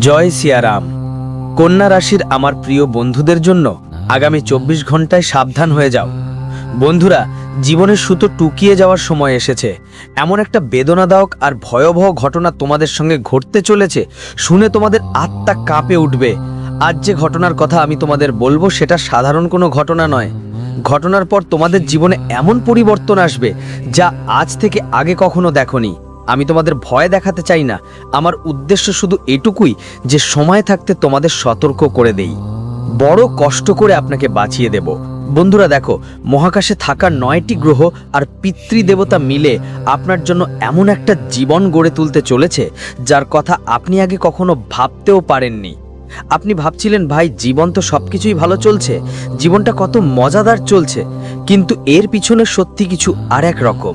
জয় সিয়ারাম। কন্যা রাশির আমার প্রিয় বন্ধুদের জন্য আগামী চব্বিশ ঘন্টায় সাবধান হয়ে যাও। বন্ধুরা, জীবনের সুতো টুকিয়ে যাওয়ার সময় এসেছে। এমন একটা বেদনাদায়ক আর ভয়াবহ ঘটনা তোমাদের সঙ্গে ঘটতে চলেছে, শুনে তোমাদের আত্মা কাঁপে উঠবে। আজ যে ঘটনার কথা আমি তোমাদের বলব সেটা সাধারণ কোনো ঘটনা নয়। ঘটনার পর তোমাদের জীবনে এমন পরিবর্তন আসবে যা আজ থেকে আগে কখনো দেখনি। আমি তোমাদের ভয় দেখাতে চাই না। আমার উদ্দেশ্য শুধু এটুকুই যে সময় থাকতে তোমাদের সতর্ক করে দেই। বড় কষ্ট করে আপনাকে বাঁচিয়ে দেব। বন্ধুরা দেখো, মহাকাশে থাকা নয়টি গ্রহ আর পিতৃদেবতা মিলে আপনার জন্য এমন একটা জীবন গড়ে তুলতে চলেছে, যার কথা আপনি আগে কখনো ভাবতেও পারেননি। আপনি ভাবছিলেন, ভাই, জীবন তো সব কিছুই ভালো চলছে, জীবনটা কত মজাদার চলছে। কিন্তু এর পিছনে সত্যি কিছু আর এক রকম।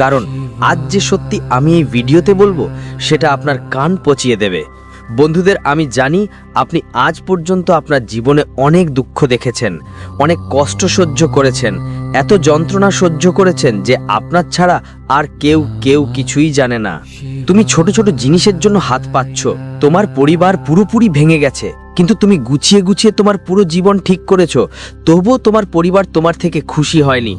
কারণ আজ যে সত্যি আমি এই ভিডিওতে বলব, সেটা আপনার কান পচিয়ে দেবে। বন্ধুদের, আমি জানি আপনি আজ পর্যন্ত আপনার জীবনে অনেক দুঃখ দেখেছেন, অনেক কষ্ট সহ্য করেছেন, এত যন্ত্রণা সহ্য করেছেন যে আপনার ছাড়া আর কেউ কেউ কিছুই জানে না। তুমি ছোট ছোট জিনিসের জন্য হাত পাচ্ছ, তোমার পরিবার পুরোপুরি ভেঙে গেছে, কিন্তু তুমি গুছিয়ে গুছিয়ে তোমার পুরো জীবন ঠিক করেছ, তবুও তোমার পরিবার তোমার থেকে খুশি হয়নি।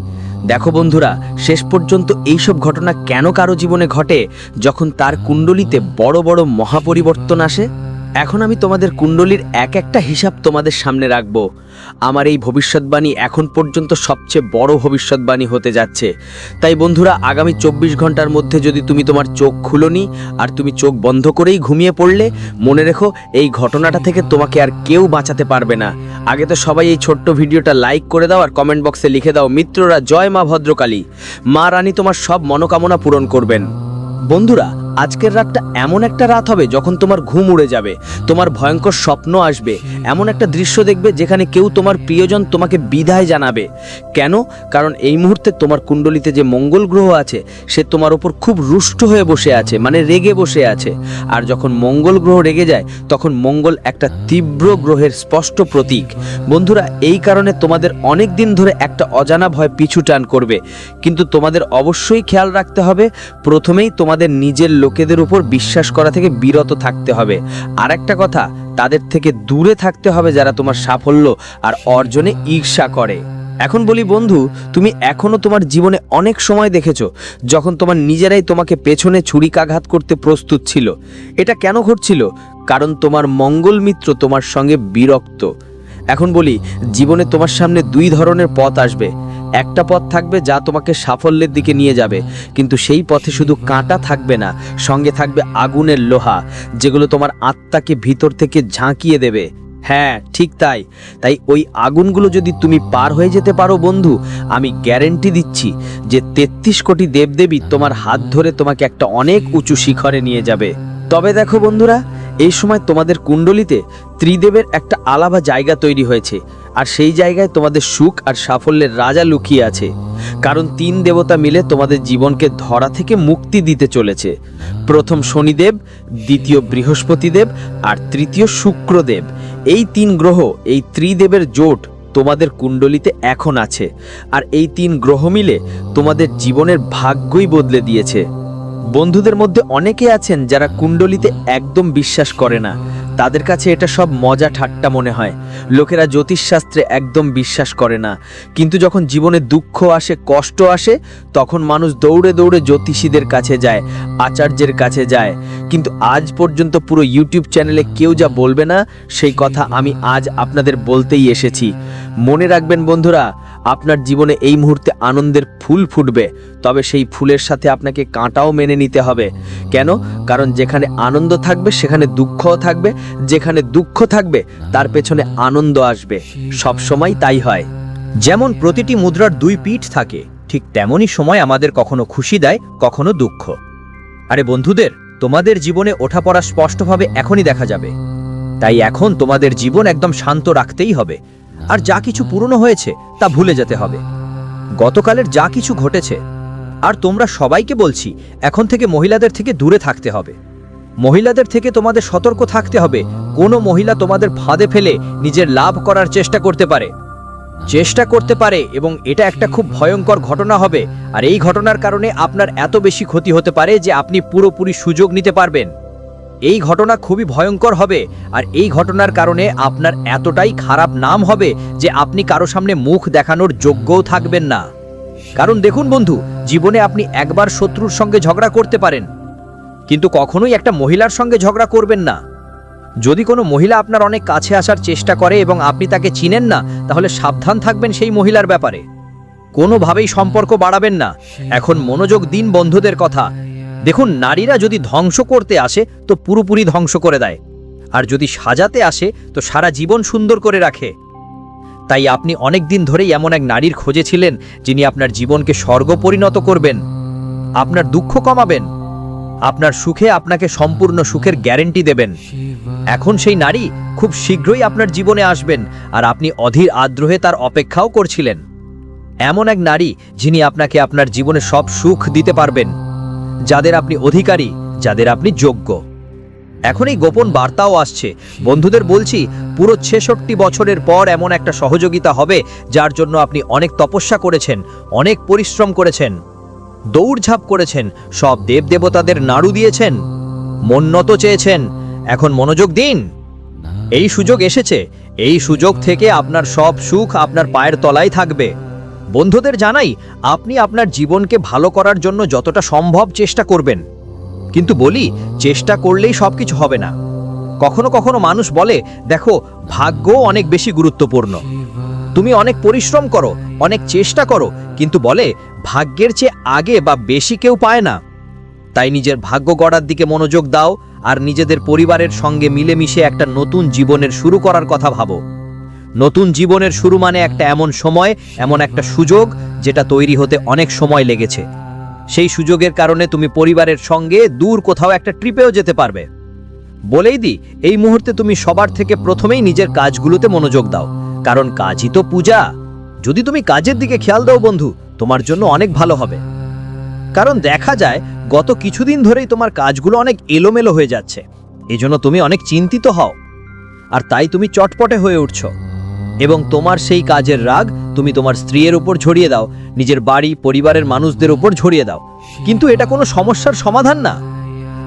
দেখো বন্ধুরা, শেষ পর্যন্ত এইসব ঘটনা কেন কারও জীবনে ঘটে যখন তার কুণ্ডলিতে বড় বড় মহাপরিবর্তন আসে? এখন আমি তোমাদের কুণ্ডলীর এক একটা হিসাব তোমাদের সামনে রাখব। আমার এই ভবিষ্যৎবাণী এখন পর্যন্ত সবচেয়ে বড় ভবিষ্যৎবাণী হতে যাচ্ছে। তাই বন্ধুরা, আগামী চব্বিশ ঘণ্টার মধ্যে যদি তুমি তোমার চোখ খুলোনি আর তুমি চোখ বন্ধ করেই ঘুমিয়ে পড়লে, মনে রেখো, এই ঘটনাটা থেকে তোমাকে আর কেউ বাঁচাতে পারবে না। আগে তো সবাই এই ছোট্ট ভিডিওটা লাইক করে দাও আর কমেন্ট বক্সে লিখে দাও, মিত্ররা, জয় মা ভদ্রকালী। মা রানী তোমার সব মনোকামনা পূরণ করবেন। বন্ধুরা আজকের রাতটা এমন একটা রাত হবে যখন তোমার ঘুম উড়ে যাবে, তোমার ভয়ঙ্কর স্বপ্ন আসবে। এমন একটা দৃশ্য দেখবে যেখানে কেউ তোমার প্রিয়জন তোমাকে বিদায় জানাবে। কেন? কারণ এই মুহূর্তে তোমার কুণ্ডলিতে যে মঙ্গল গ্রহ আছে, সে তোমার ওপর খুব রুষ্ট হয়ে বসে আছে মানে রেগে বসে আছে। আর যখন মঙ্গল গ্রহ রেগে যায়, তখন মঙ্গল একটা তীব্র গ্রহের স্পষ্ট প্রতীক। বন্ধুরা, এই কারণে তোমাদের অনেক দিন ধরে একটা অজানা ভয় পিছু টান করবে। কিন্তু তোমাদের অবশ্যই খেয়াল রাখতে হবে, প্রথমেই তোমাদের নিজের লোকেদের উপর বিশ্বাস করা থেকে বিরত থাকতে হবে। আর একটা কথা, তাদের থেকে দূরে থাকতে হবে যারা তোমার সাফল্য আর অর্জনে ঈর্ষা করে। এখন বলি, বন্ধু, তুমি এখনও তোমার জীবনে অনেক সময় দেখেছ যখন তোমার নিজেরাই তোমাকে পেছনে ছুরিকাঘাত করতে প্রস্তুত ছিল। এটা কেন ঘটছিল? কারণ তোমার মঙ্গল মিত্র তোমার সঙ্গে বিরক্ত। এখন বলি, জীবনে তোমার সামনে দুই ধরনের পথ আসবে। একটা পথ থাকবে যা তোমাকে সাফল্যের দিকে নিয়ে যাবে, কিন্তু সেই পথে শুধু কাঁটা থাকবে না, সঙ্গে থাকবে আগুনের লোহা, যেগুলো তোমার আত্মাকে ভিতর থেকে ঝাঁকিয়ে দেবে। হ্যাঁ ঠিক তাই। তাই ওই আগুনগুলো যদি তুমি পার হয়ে যেতে পারো, বন্ধু, আমি গ্যারেন্টি দিচ্ছি যে তেত্রিশ কোটি দেবদেবী তোমার হাত ধরে তোমাকে একটা অনেক উঁচু শিখরে নিয়ে যাবে। তবে দেখো বন্ধুরা, এই সময় তোমাদের কুণ্ডলিতে ত্রিদেবের একটা আলাদা জায়গা তৈরি হয়েছে। আর সেই জায়গায় তোমাদের সুখ আর সাফল্যের রাজা লুকিয়ে আছে। কারণ তিন দেবতা মিলে তোমাদের জীবনকে ধরা থেকে মুক্তি দিতে চলেছে। প্রথম শনিদেব, দ্বিতীয় বৃহস্পতিদেব আর তৃতীয় শুক্রদেব। এই তিন গ্রহ, এই ত্রিদেবের জোট তোমাদের কুণ্ডলিতে এখন আছে। আর এই তিন গ্রহ মিলে তোমাদের জীবনের ভাগ্যই বদলে দিয়েছে। বন্ধুদের মধ্যে অনেকে আছেন যারা কুণ্ডলিতে একদম বিশ্বাস করে না। তাদের কাছে এটা সব মজা ঠাট্টা মনে হয়। লোকেরা জ্যোতিষশাস্ত্রে একদম বিশ্বাস করে না। কিন্তু যখন জীবনে দুঃখ আসে, কষ্ট আসে, তখন মানুষ দৌড়ে দৌড়ে জ্যোতিষীদের কাছে যায়, আচার্যের কাছে যায়। কিন্তু আজ পর্যন্ত পুরো ইউটিউব চ্যানেলে কেউ যা বলবে না, সেই কথা আমি আজ আপনাদের বলতেই এসেছি। মনে রাখবেন বন্ধুরা, আপনার জীবনে এই মুহূর্তে আনন্দের ফুল ফুটবে, তবে সেই ফুলের সাথে আপনাকে কাঁটাও মেনে নিতে হবে। কেন? কারণ যেখানে আনন্দ থাকবে, সেখানে দুঃখও থাকবে, যেখানে দুঃখ থাকবে, তার পেছনে আনন্দ আসবে। সব সময় তাই হয়। যেমন প্রতিটি মুদ্রার দুই পিঠ থাকে, ঠিক তেমনই সময় আমাদের কখনো খুশি দেয়, কখনো দুঃখ। আরে বন্ধুদের তোমাদের জীবনে ওঠাপড়া স্পষ্টভাবে এখনই দেখা যাবে। তাই এখন তোমাদের জীবন একদম শান্ত রাখতেই হবে। আর যা কিছু পুরনো হয়েছে, তা ভুলে যেতে হবে। গতকালের যা কিছু ঘটেছে, আর তোমরা সবাইকে বলছি, এখন থেকে মহিলাদের থেকে দূরে থাকতে হবে। মহিলাদের থেকে তোমাদের সতর্ক থাকতে হবে। কোনো মহিলা তোমাদের ফাঁদে ফেলে নিজের লাভ করার চেষ্টা করতে পারে। চেষ্টা করতে পারে এবং এটা একটা খুব ভয়ঙ্কর ঘটনা হবে। আর এই ঘটনার কারণে আপনার এত বেশি ক্ষতি হতে পারে যে আপনি পুরোপুরি সুযোগ নিতে পারবেন। এই ঘটনা খুবই ভয়ঙ্কর হবে, আর এই ঘটনার কারণে আপনার এতটাই খারাপ নাম হবে যে আপনি কারও সামনে মুখ দেখানোর যোগ্যও থাকবেন না। কারণ দেখুন বন্ধু, জীবনে আপনি একবার শত্রুর সঙ্গে ঝগড়া করতে পারেন, কিন্তু কখনোই একটা মহিলার সঙ্গে ঝগড়া করবেন না। যদি কোনো মহিলা আপনার অনেক কাছে আসার চেষ্টা করে এবং আপনি তাকে চিনেন না, তাহলে সাবধান থাকবেন সেই মহিলার ব্যাপারে। কোনোভাবেই সম্পর্ক বাড়াবেন না। এখন মনোযোগ দিন বন্ধুদের কথা। দেখুন, নারীরা যদি ধ্বংস করতে আসে, তো পুরোপুরি ধ্বংস করে দেয়। আর যদি সাজাতে আসে, তো সারা জীবন সুন্দর করে রাখে। তাই আপনি অনেক দিন ধরেই এমন এক নারীর খোঁজে ছিলেন, যিনি আপনার জীবনকে স্বর্গ পরিণত করবেন। আপনার দুঃখ কমাবেন। আপনার সুখে আপনাকে সম্পূর্ণ সুখের গ্যারেন্টি দেবেন। এখন সেই নারী খুব শীঘ্রই আপনার জীবনে আসবেন, আর আপনি অধীর আগ্রহে তার অপেক্ষাও করছিলেন। এমন এক নারী যিনি আপনাকে আপনার জীবনে সব সুখ দিতে পারবেন, যাদের আপনি অধিকারী, যাদের আপনি যোগ্য। এখন এই গোপন বার্তাও আসছে। বন্ধুদের বলছি, পুরো ছেষট্টি বছরের পর এমন একটা সহযোগিতা হবে, যার জন্য আপনি অনেক তপস্যা করেছেন, অনেক পরিশ্রম করেছেন। দৌড়ঝাঁপ করেছেন। সব দেবদেবতাদের নাড়ু দিয়েছেন। মন্নত চেয়েছেন। এখন মনোযোগ দিন। এই সুযোগ এসেছে। এই সুযোগ থেকে আপনার সব সুখ আপনার পায়ের তলায় থাকবে। বন্ধুদের জানাই, আপনি আপনার জীবনকে ভালো করার জন্য যতটা সম্ভব চেষ্টা করবেন। কিন্তু বলি, চেষ্টা করলেই সব কিছু হবে না। কখনো কখনো মানুষ বলে, দেখো ভাগ্য অনেক বেশি গুরুত্বপূর্ণ। তুমি অনেক পরিশ্রম করো অনেক চেষ্টা করো, কিন্তু বলে, ভাগ্যের চেয়ে আগে বা বেশি কেউ পায় না। তাই নিজের ভাগ্য গড়ার দিকে মনোযোগ দাও আর নিজেদের পরিবারের সঙ্গে মিলেমিশে একটা নতুন জীবনের শুরু করার কথা ভাবো। নতুন জীবনের শুরু মানে একটা এমন সময়, এমন একটা সুযোগ যেটা তৈরি হতে অনেক সময় লেগেছে। সেই সুযোগের কারণে তুমি পরিবারের সঙ্গে দূর কোথাও একটা ট্রিপেও যেতে পারবে। বলেই দি, এই মুহূর্তে তুমি সবার থেকে প্রথমেই নিজের কাজগুলোতে মনোযোগ দাও, কারণ কাজই তো পূজা। যদি তুমি কাজের দিকে খেয়াল দাও বন্ধু, তোমার জন্য অনেক ভালো হবে। কারণ দেখা যায়, গত কিছুদিন ধরেই তোমার কাজগুলো অনেক এলোমেলো হয়ে যাচ্ছে। এজন্য তুমি অনেক চিন্তিত হও। আর তাই তুমি চটপটে হয়ে উঠছো। এবং তোমার সেই কাজের রাগ তুমি তোমার স্ত্রীর উপর ঝরিয়ে দাও, নিজের বাড়ি, পরিবারের মানুষদের উপর ঝরিয়ে দাও। কিন্তু এটা কোনো সমস্যার সমাধান না।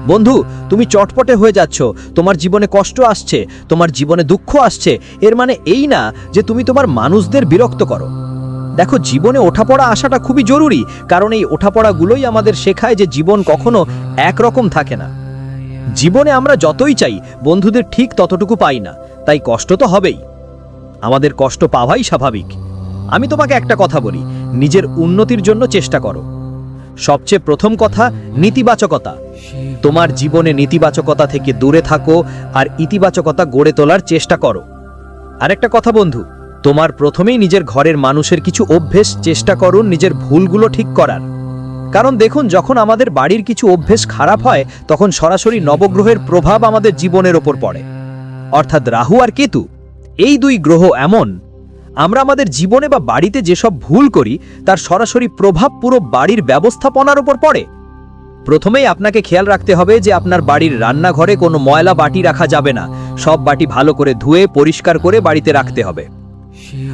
বন্ধু, তুমি চটপটে হয়ে যাচ্ছ। তোমার জীবনে কষ্ট আসছে, তোমার জীবনে দুঃখ আসছে। এর মানে এই না যে তুমি তোমার মানুষদের বিরক্ত করো। দেখো, জীবনে ওঠাপড়া আসাটা খুবই জরুরি, কারণ এই ওঠাপড়াগুলোই আমাদের শেখায় যে জীবন কখনো একরকম থাকে না। জীবনে আমরা যতই চাই, বন্ধুদের ঠিক ততটুকু পাই না, তাই কষ্ট তো হবেই। আমাদের কষ্ট পাওয়াই স্বাভাবিক। আমি তোমাকে একটা কথা বলি, নিজের উন্নতির জন্য চেষ্টা করো। সবচেয়ে প্রথম কথা, নীতিবাচকতা। তোমার জীবনে নেতিবাচকতা থেকে দূরে থাকো আর ইতিবাচকতা গড়ে তোলার চেষ্টা করো। আরেকটা কথা বন্ধু, তোমার প্রথমেই নিজের ঘরের মানুষের কিছু অভ্যেস চেষ্টা করুন নিজের ভুলগুলো ঠিক করার। কারণ দেখুন, যখন আমাদের বাড়ির কিছু অভ্যেস খারাপ হয়, তখন সরাসরি নবগ্রহের প্রভাব আমাদের জীবনের ওপর পড়ে। অর্থাৎ রাহু আর কেতু, এই দুই গ্রহ এমন, আমরা আমাদের জীবনে বা বাড়িতে যেসব ভুল করি, তার সরাসরি প্রভাব পুরো বাড়ির ব্যবস্থাপনার উপর পড়ে। প্রথমেই আপনাকে খেয়াল রাখতে হবে যে আপনার বাড়ির রান্নাঘরে কোনো ময়লা বাটি রাখা যাবে না। সব বাটি ভালো করে ধুয়ে, পরিষ্কার করে বাড়িতে রাখতে হবে।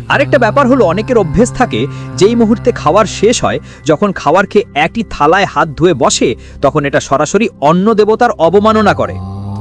আরেকটা ব্যাপার হলো, অনেকের অভ্যেস থাকে যেই মুহূর্তে খাওয়ার শেষ হয়, যখন খাওয়ার খেয়ে একই থালায় হাত ধুয়ে বসে, তখন এটা সরাসরি অন্ন দেবতার অবমাননা করে।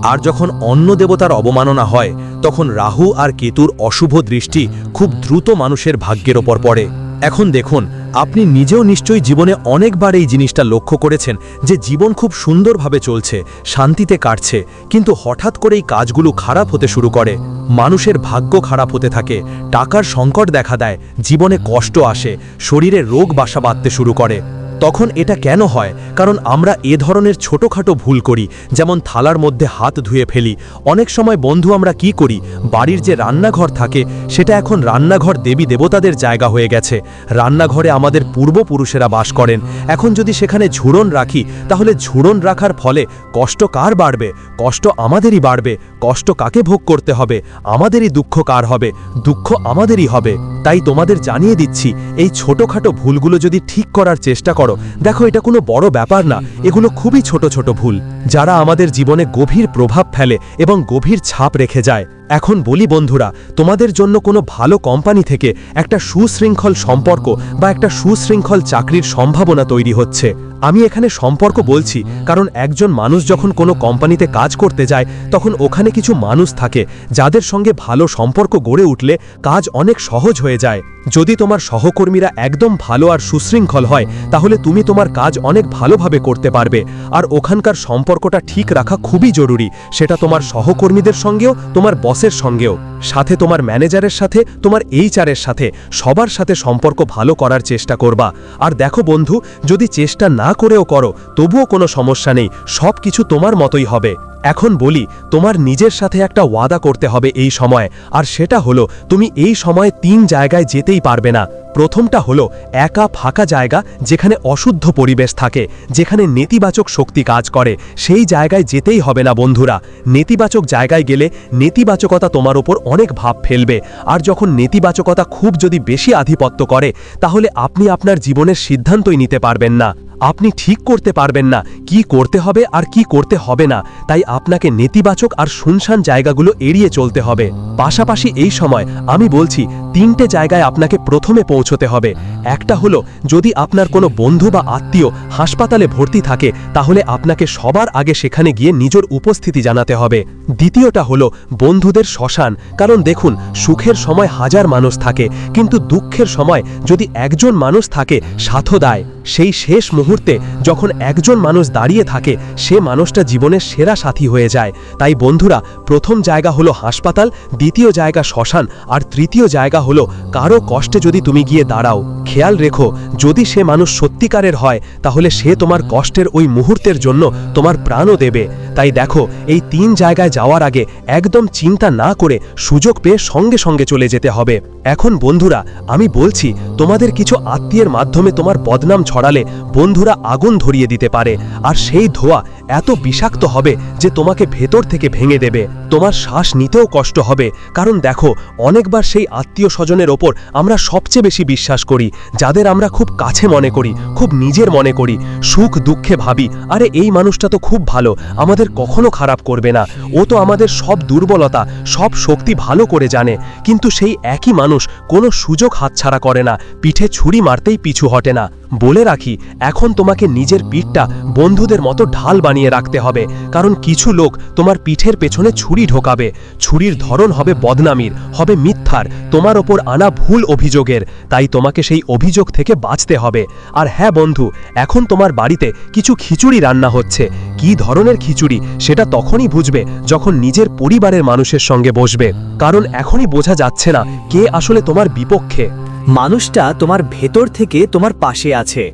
আর যখন অন্য দেবতার অবমাননা হয়, তখন রাহু আর কেতুর অশুভ দৃষ্টি খুব দ্রুত মানুষের ভাগ্যের ওপর পড়ে। এখন দেখুন, আপনি নিজেও নিশ্চয়ই জীবনে অনেকবার এই জিনিসটা লক্ষ্য করেছেন যে জীবন খুব সুন্দরভাবে চলছে, শান্তিতে কাটছে, কিন্তু হঠাৎ করেই কাজগুলো খারাপ হতে শুরু করে। মানুষের ভাগ্য খারাপ হতে থাকে, টাকার সংকট দেখা দেয়, জীবনে কষ্ট আসে, শরীরে রোগ বাসা বাঁধতে শুরু করে। তখন এটা কেন হয়? কারণ আমরা এ ধরনের ছোটখাটো ভুল করি, যেমন থালার মধ্যে হাত ধুয়ে ফেলি। অনেক সময় বন্ধু আমরা কি করি? বাড়ির যে রান্নাঘর থাকে, সেটা এখন রান্নাঘর দেবী দেবতাদের জায়গা হয়ে গেছে। রান্নাঘরে আমাদের পূর্বপুরুষেরা বাস করেন। এখন যদি সেখানে ঝুড়ন রাখি, তাহলে ঝুড়ন রাখার ফলে কষ্ট কার বাড়বে? কষ্ট আমাদেরই বাড়বে। কষ্ট কাকে ভোগ করতে হবে? আমাদেরই দুঃখ কার হবে? দুঃখ আমাদেরই হবে। তাই তোমাদের জানিয়ে দিচ্ছি, এই ছোটখাটো ভুলগুলো যদি ঠিক করার চেষ্টা করো দেখো, এটা কোনো বড় ব্যাপার না। এগুলো খুবই ছোট ছোট ভুল, যারা আমাদের জীবনে গভীর প্রভাব ফেলে এবং গভীর ছাপ রেখে যায়। এখন বলি বন্ধুরা, তোমাদের জন্য কোনো ভালো কোম্পানি থেকে একটা সুশৃঙ্খল সম্পর্ক বা একটা সুশৃঙ্খল চাকরির সম্ভাবনা তৈরি হচ্ছে। আমি এখানে সম্পর্ক বলছি কারণ একজন মানুষ যখন কোনো কোম্পানিতে কাজ করতে যায়, তখন ওখানে কিছু মানুষ থাকে যাদের সঙ্গে ভালো সম্পর্ক গড়ে উঠলে কাজ অনেক সহজ হয়ে যায়। যদি তোমার সহকর্মীরা একদম ভালো আর সুশৃঙ্খল হয়, তাহলে তুমি তোমার কাজ অনেক ভালোভাবে করতে পারবে। আর ওখানকার সম্পর্কটা ঠিক রাখা খুবই জরুরি, সেটা তোমার সহকর্মীদের সঙ্গেও তোমার বসের সঙ্গেও সাথে তোমার ম্যানেজারের সাথে, তোমার এইচআরের সাথে, সবার সাথে সম্পর্ক ভালো করার চেষ্টা করবা। আর দেখো বন্ধু, যদি চেষ্টা না করেও করো, তবুও কোনো সমস্যা নেই সব কিছু তোমার মতোই হবে। এখন বলি, তোমার নিজের সাথে একটা ওয়াদা করতে হবে এই সময়, আর সেটা হলো, তুমি এই সময়ে তিন জায়গায় যেতেই পারবে না। প্রথমটা হলো, একা ফাঁকা জায়গা, যেখানে অশুদ্ধ পরিবেশ থাকে, যেখানে নেতিবাচক শক্তি কাজ করে, সেই জায়গায় যেতেই হবে না বন্ধুরা। নেতিবাচক জায়গায় গেলে নেতিবাচকতা তোমার ওপর অনেক ভাব ফেলবে। আর যখন নেতিবাচকতা খুব যদি বেশি আধিপত্য করে, তাহলে আপনি আপনার জীবনের সিদ্ধান্তই নিতে পারবেন না। আপনি ঠিক করতে পারবেন না কি করতে হবে আর কি করতে হবে না। তাই আপনাকে নেতিবাচক আর শুনশান জায়গাগুলো এড়িয়ে চলতে হবে। পাশাপাশি এই সময় আমি বলছি, তিনটে জায়গায় আপনাকে প্রথমে পৌঁছতে হবে। একটা হলো, যদি আপনার কোনো বন্ধু বা আত্মীয় হাসপাতালে ভর্তি থাকে, তাহলে আপনাকে সবার আগে সেখানে গিয়ে নিজের উপস্থিতি জানাতে হবে। দ্বিতীয়টা হলো, বন্ধুদের শ্মশান। কারণ দেখুন, সুখের সময় হাজার মানুষ থাকে, কিন্তু দুঃখের সময় যদি একজন মানুষ থাকে সাথদায় সেই শেষ মুহূর্তে যখন একজন মানুষ দাঁড়িয়ে থাকে, সে মানুষটা জীবনের সেরা সাথী হয়ে যায়। তাই বন্ধুরা, প্রথম জায়গা হলো হাসপাতাল, দ্বিতীয় জায়গা শ্মশান, আর তৃতীয় জায়গা হলো, কারও কষ্টে যদি তুমি গিয়ে দাঁড়াও। খেয়াল রেখো যদি সে মানুষ সত্যিকারের হয়, তাহলে সে তোমার কষ্টের ওই মুহূর্তের জন্য তোমার প্রাণও দেবে। তাই দেখো, এই তিন জায়গায় যাওয়ার আগে একদম চিন্তা না করে সুযোগ পেয়ে সঙ্গে সঙ্গে চলে যেতে হবে। এখন বন্ধুরা, আমি বলছি, তোমাদের কিছু আত্মীয়ের মাধ্যমে তোমার বদনাম ছড়ালে বন্ধুরা আগুন ধরিয়ে দিতে পারে। আর সেই ধোয়া এত বিষাক্ত হবে যে তোমাকে ভেতর থেকে ভেঙে দেবে। তোমার শ্বাস নিতেও কষ্ট হবে। কারণ দেখো, অনেকবার সেই আত্মীয় স্বজনের ওপর আমরা সবচেয়ে বেশি বিশ্বাস করি, যাদের আমরা খুব কাছে মনে করি, খুব নিজের মনে করি, সুখ দুঃখে ভাবি, আরে এই মানুষটা তো খুব ভালো, আমাদের কখনো খারাপ করবে না, ও তো আমাদের সব দুর্বলতা, সব শক্তি ভালো করে জানে, কিন্তু সেই একই মানুষ কোনো সুযোগ হাতছাড়া করে না, পিঠে ছুরি মারতেই পিছু হটে না। বলে রাখি, এখন তোমাকে নিজের পিঠটা বন্ধুদের মতো ঢাল বানিয়ে রাখতে হবে, কারণ কিছু লোক তোমার পিঠের পেছনে ছুরি ঢোকাবে। ছুরির ধরন হবে বদনামির, হবে মিথ্যার, তোমার ওপর আনা ভুল অভিযোগের, তাই তোমাকে সেই অভিযোগ থেকে বাঁচতে হবে। আর হ্যাঁ বন্ধু, এখন তোমার বাড়িতে কিছু খিচুড়ি রান্না হচ্ছে। কি ধরনের খিচুড়ি, সেটা তখনই বুঝবে যখন নিজের পরিবারের মানুষের সঙ্গে বসবে। কারণ এখনই বোঝা যাচ্ছে না কে আসলে তোমার বিপক্ষে। মানুষটা তোমার ভেতর থেকে তোমার পাশে আছে।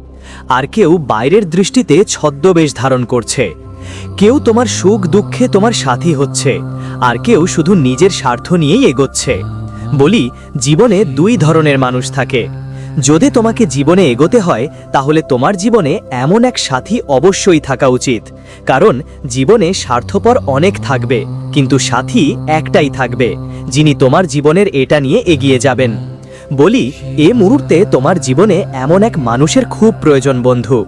আর কেউ বাইরের দৃষ্টিতে ছদ্মবেশ ধারণ করছে। কেউ তোমার সুখ দুঃখে তোমার সাথী হচ্ছে। আর কেউ শুধু নিজের স্বার্থ নিয়েই এগোচ্ছে। বলি, জীবনে দুই ধরনের মানুষ থাকে। যদি তোমাকে জীবনে এগোতে হয়, তাহলে তোমার জীবনে এমন এক সাথী অবশ্যই থাকা উচিত। কারণ, জীবনে স্বার্থপর অনেক থাকবে, কিন্তু সাথী একটাই থাকবে, যিনি তোমার জীবনের এটা নিয়ে এগিয়ে যাবেন। বলি, এ মুহূর্তে তোমার জীবনে এমন এক মানুষের খুব প্রয়োজন, বন্ধু।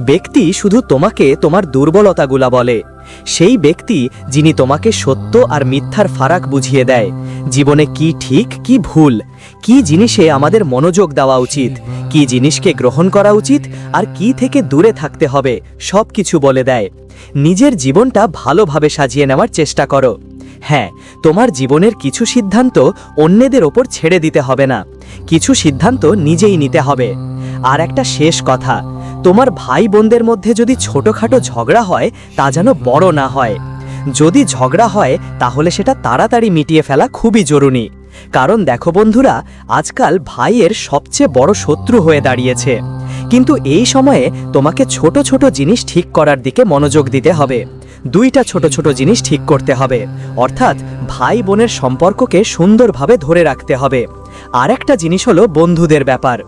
ব্যক্তি শুধু তোমাকে তোমার দুর্বলতাগুলা বলে। সেই ব্যক্তি যিনি তোমাকে সত্য আর মিথ্যার ফারাক বুঝিয়ে দেয়। জীবনে কি ঠিক, কি ভুল, কি জিনিসে আমাদের মনোযোগ দেওয়া উচিত, কি জিনিসকে গ্রহণ করা উচিত, আর কি থেকে দূরে থাকতে হবে সব কিছু বলে দেয়। নিজের জীবনটা ভালোভাবে সাজিয়ে নেওয়ার চেষ্টা করো। হ্যাঁ তোমার জীবনের কিছু সিদ্ধান্ত অন্যদের ওপর ছেড়ে দিতে হবে না। কিছু সিদ্ধান্ত নিজেই নিতে হবে। আর একটা শেষ কথা, তোমার ভাই বোনদের মধ্যে যদি ছোটোখাটো ঝগড়া হয়, তা যেন বড় না হয়। যদি ঝগড়া হয়, তাহলে সেটা তাড়াতাড়ি মিটিয়ে ফেলা খুবই জরুরি। কারণ দেখো বন্ধুরা, আজকাল ভাইয়ের সবচেয়ে বড় শত্রু হয়ে দাঁড়িয়েছে। কিন্তু এই সময়ে তোমাকে ছোট ছোট জিনিস ঠিক করার দিকে মনোযোগ দিতে হবে। দুইটা ছোট ছোট জিনিস ঠিক করতে হবে। অর্থাৎ ভাই বোনের সম্পর্ককে সুন্দরভাবে ধরে রাখতে হবে। আর একটা জিনিস হলো বন্ধুদের ব্যাপার।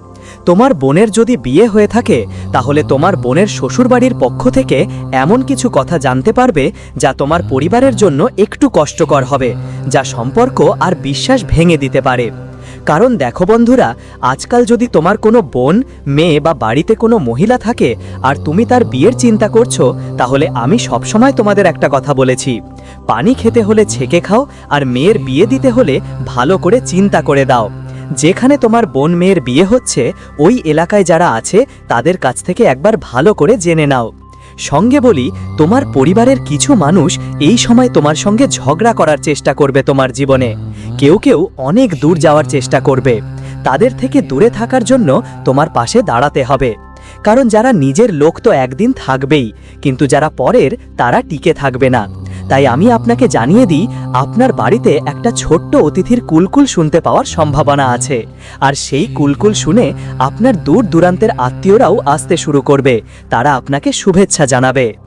তোমার বোনের যদি বিয়ে হয়ে থাকে, তাহলে তোমার বোনের শ্বশুরবাড়ির পক্ষ থেকে এমন কিছু কথা জানতে পারবে যা তোমার পরিবারের জন্য একটু কষ্টকর হবে, যা সম্পর্ক আর বিশ্বাস ভেঙে দিতে পারে। কারণ দেখো বন্ধুরা, আজকাল যদি তোমার কোনো বোন, মেয়ে বা বাড়িতে কোনো মহিলা থাকে আর তুমি তার বিয়ের চিন্তা করছ, তাহলে আমি সবসময় তোমাদের একটা কথা বলেছি। পানি খেতে হলে ছেঁকে খাও আর মেয়ের বিয়ে দিতে হলে ভালো করে চিন্তা করে দাও। যেখানে তোমার বোন মেয়ের বিয়ে হচ্ছে, ওই এলাকায় যারা আছে, তাদের কাছ থেকে একবার ভালো করে জেনে নাও। সঙ্গে বলি, তোমার পরিবারের কিছু মানুষ এই সময় তোমার সঙ্গে ঝগড়া করার চেষ্টা করবে তোমার জীবনে। কেউ কেউ অনেক দূর যাওয়ার চেষ্টা করবে। তাদের থেকে দূরে থাকার জন্য তোমার পাশে দাঁড়াতে হবে। কারণ যারা নিজের লোক তো একদিন থাকবেই, কিন্তু যারা পরের, তারা টিকে থাকবে না। তাই আমি আপনাকে জানিয়ে দিই, আপনার বাড়িতে একটা ছোট্ট অতিথির কুলকুল শুনতে পাওয়ার সম্ভাবনা আছে। আর সেই কুলকুল শুনে আপনার দূর দূরান্তের আত্মীয়রাও আসতে শুরু করবে। তারা আপনাকে শুভেচ্ছা জানাবে।